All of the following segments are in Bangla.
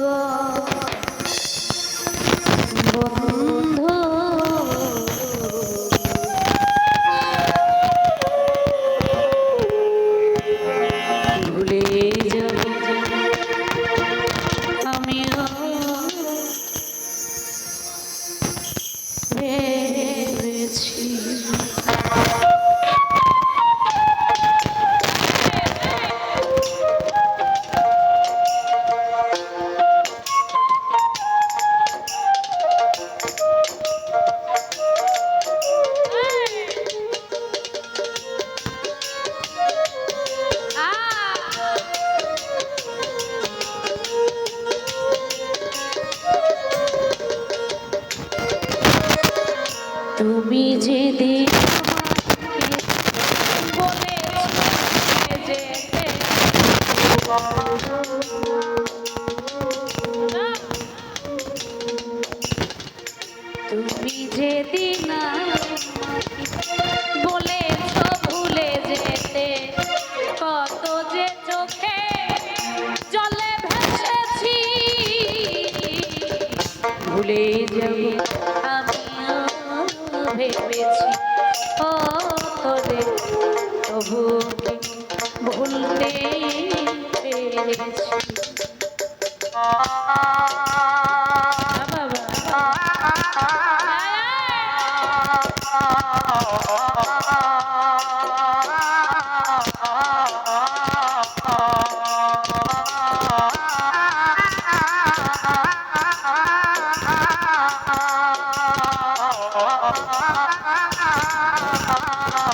歌。তুমি যে তুমি যেদিন বলেছ ভুলে যেতে কত যে চোখে জলে ভেসেছি ভুলে যাব। ভেবেছি অতরে তবু ভুলতে পেরেছি?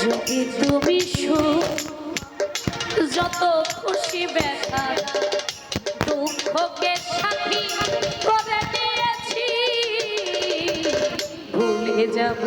যদি তুমি সুখ যত খুশি ব্যথা দুঃখকে সাথী করে দিয়েছি ভুলে যাব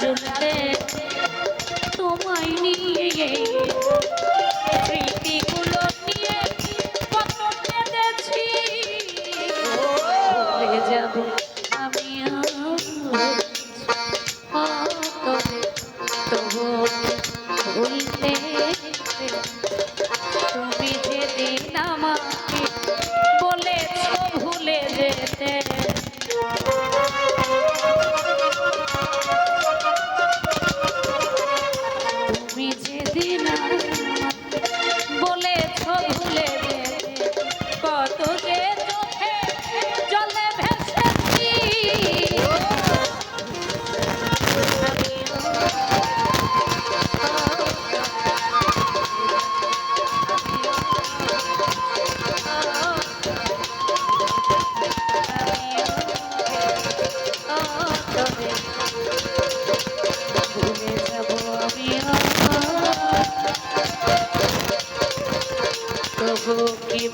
চলতে তোমায় নিয়ে স্মৃতিগুলো নিয়ে কত কেঁদেছি। যাব।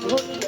তবু কি ভুলতে